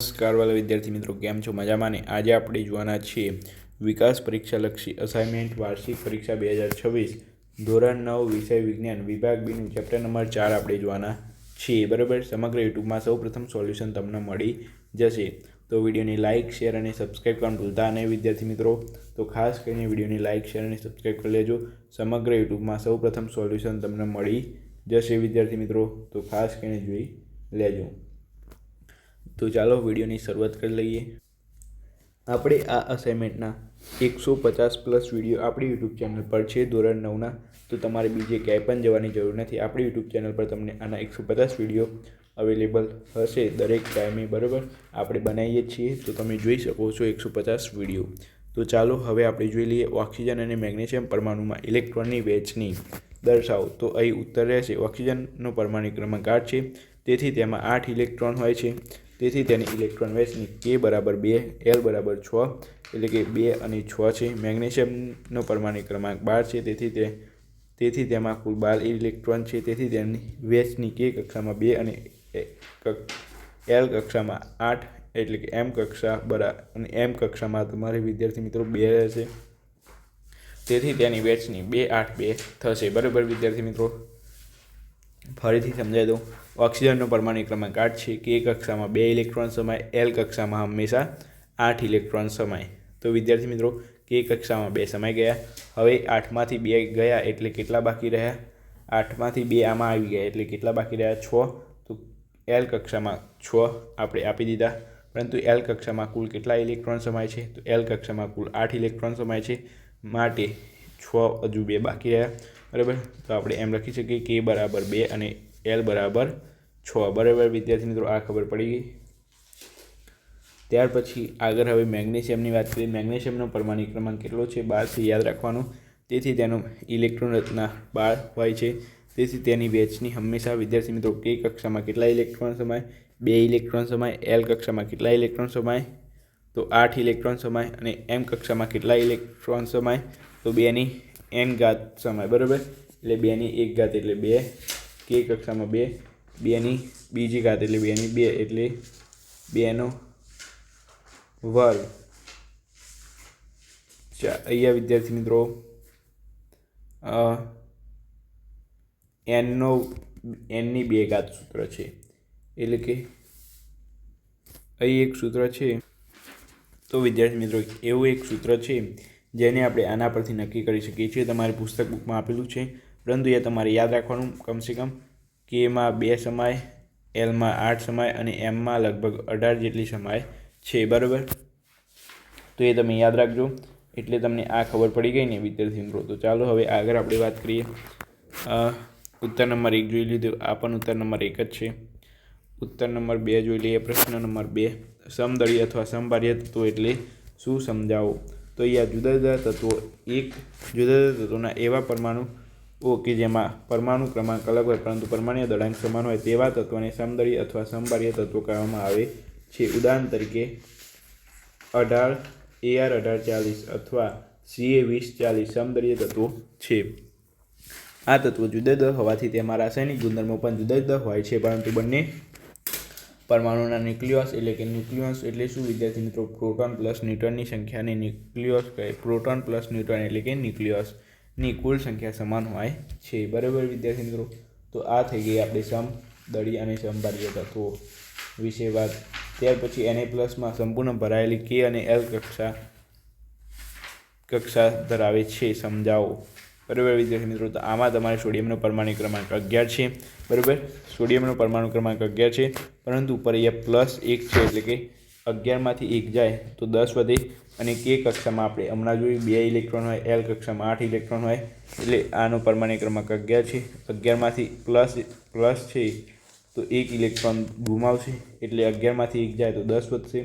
નમસ્કાર વાલા વિદ્યાર્થી મિત્રો, કેમ છો? મજામાં ને? આજે આપણે જોવાના છીએ વિકાસ પરીક્ષાલક્ષી અસાઇનમેન્ટ વાર્ષિક પરીક્ષા બે હજાર છવ્વીસ, ધોરણ નવ, વિષય વિજ્ઞાન વિભાગ બીનું ચેપ્ટર નંબર ચાર આપણે જોવાના છીએ. બરાબર? સમગ્ર યુટ્યુબમાં સૌ પ્રથમ સોલ્યુશન તમને મળી જશે. તો વિડીયોની લાઇક શેર અને સબસ્ક્રાઈબ કરવાનું ભૂલતા નહીં વિદ્યાર્થી મિત્રો. તો ખાસ કરીને વિડીયોની લાઇક શેર અને સબસ્ક્રાઈબ કરી લેજો. સમગ્ર યુટ્યુબમાં સૌ પ્રથમ સોલ્યુશન તમને મળી જશે વિદ્યાર્થી મિત્રો. તો ખાસ કરીને જોઈ લેજો. તો ચાલો વિડીયોની શરૂઆત કરી લઈએ. આપણે આ અસાઇનમેન્ટના એકસો પચાસ પ્લસ વીડિયો આપણી યુટ્યુબ ચેનલ પર છે, ધોરણ નવના. તો તમારે બીજે ક્યાંય પણ જવાની જરૂર નથી. આપણી યુટ્યુબ ચેનલ પર તમને આના એકસો પચાસ વીડિયો અવેલેબલ હશે દરેક ટાઈમે બરાબર? આપણે બનાવીએ છીએ. તો તમે જોઈ શકો છો એકસો પચાસ વીડિયો. તો ચાલો હવે આપણે જોઈ લઈએ ઓક્સિજન અને મેગ્નેશિયમ પરમાણુમાં ઇલેક્ટ્રોનની વેચની દર્શાવો. તો અહીં ઉત્તર રહેશે, ઓક્સિજનનો પરમાણુ ક્રમાંક આઠ છે. તેથી તેમાં આઠ ઇલેક્ટ્રોન હોય છે. તેથી તેની ઇલેક્ટ્રોન વેચની કે બરાબર બે એલ બરાબર છ, એટલે કે બે અને છ છે. મેગ્નેશિયમનો પરમાણુ ક્રમાંક બાર છે, તેથી તે, તેથી તેમાં કુલ બાર ઇલેક્ટ્રોન છે. તેથી તેની વેચની કે કક્ષામાં બે અને એલ કક્ષામાં આઠ, એટલે કે એમ કક્ષા બરા, અને એમ કક્ષામાં તમારે વિદ્યાર્થી મિત્રો બે રહેશે. તેથી તેની વેચની બે, આઠ, બે થશે. બરાબર વિદ્યાર્થી મિત્રો? ફરીથી સમજાવી દઉં. ઓક્સિજનનો પરમાણુ ક્રમાંક આઠ છે, કે કક્ષામાં બે ઇલેક્ટ્રોન સમાય એલ કક્ષામાં હંમેશા આઠ ઇલેક્ટ્રોન સમાય. તો વિદ્યાર્થી મિત્રો, કે કક્ષામાં બે સમાઈ ગયા. હવે આઠમાંથી બે ગયા એટલે કેટલા બાકી રહ્યા? આઠમાંથી બે આમાં આવી ગયા એટલે કેટલા બાકી રહ્યા? છ. તો એલ કક્ષામાં છ આપણે આપી દીધા. પરંતુ એલ કક્ષામાં કુલ કેટલા ઇલેક્ટ્રોન સમાય છે? તો એલ કક્ષામાં કુલ આઠ ઇલેક્ટ્રોન સમાય છે. માટે છ હજુ બે બાકી રહ્યા. બરાબર? તો આપણે એમ લખી શકીએ કે બરાબર બે અને એલ બરાબર છ. બરાબર, વિદ્યાર્થી મિત્રો, આ ખબર પડી ગઈ. ત્યાર પછી આગળ હવે મેગ્નેશિયમની વાત કરીએ. મેગ્નેશિયમનો પરમાણુ ક્રમાંક કેટલો છે? બારથી યાદ રાખવાનું. તેથી તેનો ઇલેક્ટ્રોન રચના બાર હોય છે. તેથી તેની વેચની હંમેશા, વિદ્યાર્થી મિત્રો કે કક્ષામાં કેટલા ઇલેક્ટ્રોન સમાય? બે ઇલેક્ટ્રોન સમાય. એલ કક્ષામાં કેટલા ઇલેક્ટ્રોન સમાય? તો આઠ ઇલેક્ટ્રોન સમાય અને એમ કક્ષામાં કેટલા ઇલેક્ટ્રોન સમાય? તો બેની એન ઘાત સમાય. બરાબર? એટલે બેની એક ઘાત એટલે બે. કે કક્ષામાં બે, બેની બીજી ઘાત એટલે બેની બે એટલે બેનો વર્ગ અહીંયા વિદ્યાર્થી મિત્રો એનનો, એનની બે ઘાત સૂત્ર છે. એટલે કે અહીં એક સૂત્ર છે. તો વિદ્યાર્થી મિત્રો, એવું એક સૂત્ર છે જેને આપણે આના પરથી નક્કી કરી શકીએ છીએ. તમારી પુસ્તક બુકમાં આપેલું છે. પરંતુ એ તમારે યાદ રાખવાનું કમસે કમ કે એમાં બે સમાય એલમાં આઠ સમાય અને એમમાં લગભગ અઢાર જેટલી સમાય છે, બરાબર? તો એ તમે યાદ રાખજો. એટલે તમને આ ખબર પડી ગઈ ને વિદ્યાર્થી મિત્રો. તો ચાલો હવે આગળ આપણે વાત કરીએ. ઉત્તર નંબર એક જોઈ લીધું. આ પણ ઉત્તર નંબર એક જ છે. ઉત્તર નંબર બે જોઈ લઈએ. પ્રશ્ન નંબર બે. સમદળી અથવા સમભાર્ય તત્વો એટલે શું સમજાવો? તો અહીંયા જુદા જુદા તત્વો. એક જુદા જુદા તત્વોના એવા પરમાણુ ઓ કે જેમાં પરમાણુ ક્રમાંક અલગ હોય, પરંતુ પરમાણીય દળાંક સમાન હોય તેવા તત્વોને સમદળી અથવા સમભાર્ય તત્વો કહેવામાં આવે છે. ઉદાહરણ તરીકે, અઢાર એઆર અઢાર ચાલીસ અથવા સીએ વીસ ચાલીસ સમદળીય તત્વો છે. આ તત્વો જુદા જુદા હોવાથી તેમાં રાસાયણિક ગુણધર્મો પણ જુદા જુદા હોય છે, પરંતુ બંને પરમાણુના ન્યુક્લિયસ એટલે કે ન્યુક્લિયસ એટલે શું? વિદ્યાર્થી મિત્રો, પ્રોટોન પ્લસ ન્યુટ્રનની સંખ્યાને ન્યુક્લિયસ કહે, પ્રોટોન પ્લસ ન્યુટ્રન એટલે કે ન્યુક્લિયસની કુલ સંખ્યા સમાન હોય છે. બરાબર, વિદ્યાર્થી મિત્રો? તો આ થઈ ગઈ આપણે સમ દળી અને સમભાર્ય તત્વો વિશે વાત. ત્યાર પછી એને પ્લસમાં સંપૂર્ણ ભરાયેલી કે અને એલ કક્ષા કક્ષા ધરાવે છે. સમજાવો. બરાબર, વિદ્યાર્થી મિત્રો? તો આમાં તમારે સોડિયમનો પરમાણુ ક્રમાંક અગિયાર છે. બરાબર? સોડિયમનો પરમાણુ ક્રમાંક અગિયાર છે. પરંતુ ઉપર અહીંયા પ્લસ એક છે એટલે કે અગિયારમાંથી એક જાય તો દસ વધે અને કે કક્ષામાં આપણે હમણાં જોયું બે ઇલેક્ટ્રોન હોય એલ કક્ષામાં આઠ ઇલેક્ટ્રોન હોય, એટલે આનો પરમાણુ ક્રમાંક અગિયાર છે. અગિયારમાંથી પ્લસ પ્લસ છે તો એક ઇલેક્ટ્રોન ગુમાવશે, એટલે અગિયારમાંથી એક જાય તો દસ વધશે,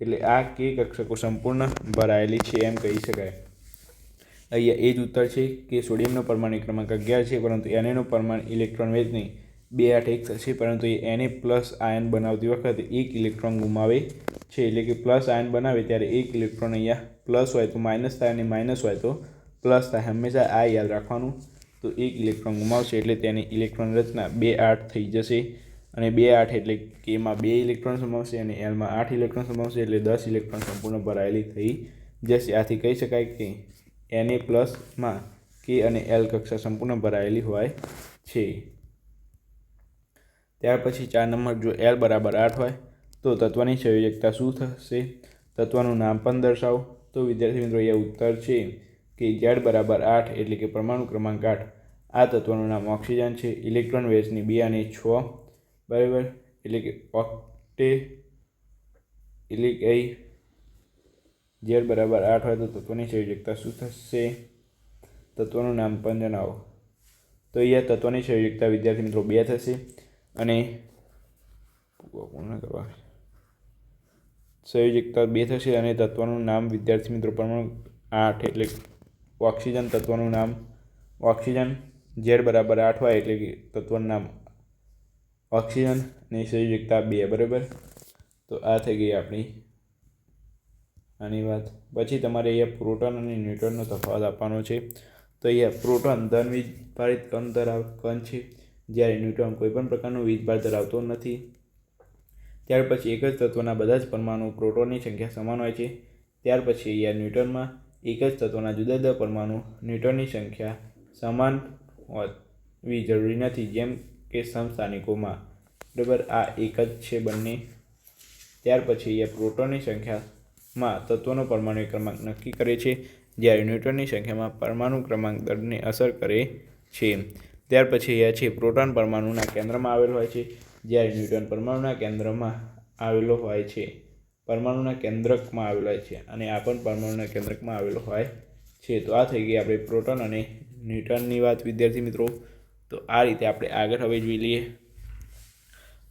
એટલે આ કે કક્ષકો સંપૂર્ણ ભરાયેલી છે એમ કહી શકાય. અહીંયા એ જ ઉત્તર છે કે સોડિયમનો પરમાણુ ક્રમાંક અગિયાર છે, પરંતુ એનએનો પરમાણુ, ઇલેક્ટ્રોન વેચની બે આઠ એક થશે, પરંતુ એ એને પ્લસ આયન બનાવતી વખતે એક ઇલેક્ટ્રોન ગુમાવે છે, એટલે કે પ્લસ આયન બનાવે ત્યારે એક ઇલેક્ટ્રોન અહીંયા પ્લસ હોય તો માઇનસ થાય અને માઇનસ હોય તો પ્લસ થાય. હંમેશા આ યાદ રાખવાનું. તો એક ઇલેક્ટ્રોન ગુમાવશે એટલે તેની ઇલેક્ટ્રોન રચના બે આઠ થઈ જશે. અને બે આઠ એટલે કે એમાં બે ઇલેક્ટ્રોન સમાવશે અને એલમાં આઠ ઇલેક્ટ્રોન સમાવશે એટલે દસ ઇલેક્ટ્રોન સંપૂર્ણ ભરાયેલી થઈ જશે. આથી કહી શકાય કે એને પ્લસમાં કે અને એલ કક્ષા સંપૂર્ણ ભરાયેલી હોય છે. ત્યાર પછી ચાર નંબર જો એલ બરાબર આઠ હોય તો તત્વની સંયોજકતા શું થશે? તત્વનું નામ પણ દર્શાવો. તો વિદ્યાર્થી મિત્રો એ ઉત્તર છે કે ઝેડ બરાબર આઠ એટલે કે પરમાણુ ક્રમાંક આઠ. આ તત્વનું નામ ઓક્સિજન છે. ઇલેક્ટ્રોન વેસની બે અને છ. બરાબર? એટલે કે ઓક્ટે કે ઝેડ બરાબર આઠ હોય તો તત્વની સંયોજકતા શું થશે? તત્વનું નામ પણ જણાવો. તો અહીંયા તત્વની સંયોજકતા વિદ્યાર્થી મિત્રો બે થશે અને પૂર્ણ કરવા. સંયોજકતા બે થશે અને તત્વનું નામ વિદ્યાર્થી મિત્રો પરમાણુ આઠ એટલે ઓક્સિજન તત્વનું નામ ઓક્સિજન ઝેડ બરાબર આઠ હોય એટલે કે તત્વનું નામ ઓક્સિજન અને સંયોજકતા બે, બરાબર? તો આ થઈ ગઈ આપણી આની વાત. પછી તમારે અહીંયા પ્રોટોન અને ન્યુટ્રોનનો તફાવત આપવાનો છે. તો અહીંયા પ્રોટોન ધન વીજભારિત કણ ધરાવ કણ છે. જ્યારે ન્યુટ્રોન કોઈપણ પ્રકારનો વીજભાર ધરાવતો નથી. ત્યાર પછી એક જ તત્વના બધા જ પરમાણુ પ્રોટોનની સંખ્યા સમાન હોય છે. ત્યાર પછી અહીંયા ન્યૂટનમાં એક જ તત્વના જુદા જુદા પરમાણુ ન્યૂટનની સંખ્યા સમાન હોવી જરૂરી નથી, જેમ કે સમસ્થાનિકોમાં. બરાબર, આ એક જ છે બંને. ત્યાર પછી અહીંયા પ્રોટોનની સંખ્યામાં તત્વોનો પરમાણુ ક્રમાંક નક્કી કરે છે, જ્યારે ન્યૂટનની સંખ્યામાં પરમાણુ ક્રમાંક દરને અસર કરે છે. ત્યાર પછી અહીંયા છે, પ્રોટોન પરમાણુના કેન્દ્રમાં આવેલ હોય છે. જ્યારે ન્યૂટન પરમાણુના કેન્દ્રમાં આવેલો હોય છે. પરમાણુના કેન્દ્રકમાં આવેલો હોય છે અને આ પણ પરમાણુના કેન્દ્રકમાં આવેલો હોય છે. તો આ થઈ ગઈ આપણે પ્રોટોન અને ન્યૂટનની વાત, વિદ્યાર્થી મિત્રો. તો આ રીતે આપણે આગળ હવે જોઈ લઈએ.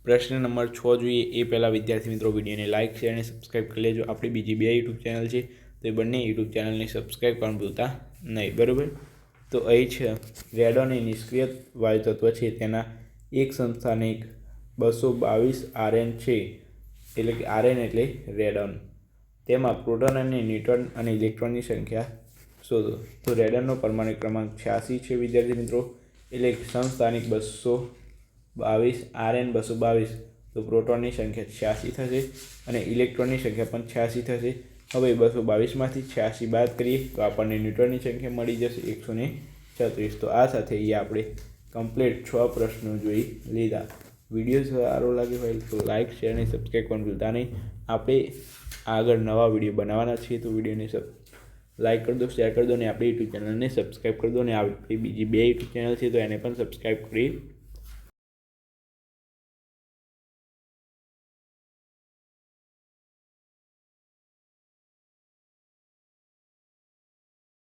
પ્રશ્ન નંબર છ જોઈએ. એ પહેલાં વિદ્યાર્થી મિત્રો વિડીયોને લાઇક શેર અને સબસ્ક્રાઈબ કરી લેજો. આપણી બીજી બે યુટ્યુબ ચેનલ છે, તો એ બંને યુટ્યુબ ચેનલને સબસ્ક્રાઈબ કરવાનું ભૂલતા નહીં. બરાબર? તો અહીં છે રેડોન એ નિષ્ક્રિય વાયુ તત્વ છે. તેના એક સંસ્થાનિક બસો બાવીસ આરએન છે, એટલે કે આરએન એટલે રેડોન તેમાં પ્રોટોન અને ન્યુટ્રોન અને ઇલેક્ટ્રોનની સંખ્યા શોધો. તો રેડનનો પરમાણુ ક્રમાંક છ્યાસી છે, વિદ્યાર્થી મિત્રો. એટલે સંસ્થાનિક બસો બાવીસ, આરએન બસો બાવીસ. તો પ્રોટોનની સંખ્યા છ્યાસી થશે અને ઇલેક્ટ્રોનની સંખ્યા પણ છ્યાસી થશે. હવે બસો બાવીસમાંથી છ્યાસી બાદ કરીએ તો આપણને ન્યુટ્રોનની સંખ્યા મળી જશે એકસો ને છત્રીસ. તો આ સાથે અહીંયા આપણે કમ્પ્લીટ છ પ્રશ્નો જોઈ લીધા. વીડિયો સારો લાગ્યો હોય તો લાઇક શેર અને સબસ્ક્રાઈબ પણ ભૂલતા નહીં. આપણે આગળ નવા વીડિયો બનાવવાના છીએ તો વિડીયોને સબ લાઇક કરી દો શેર કરી દો અને આપણી યુટ્યુબ ચેનલને સબસ્ક્રાઈબ કરી દો અને આપણી બીજી બે યુટ્યુબ ચેનલ છે તો એને પણ સબસ્ક્રાઈબ કરી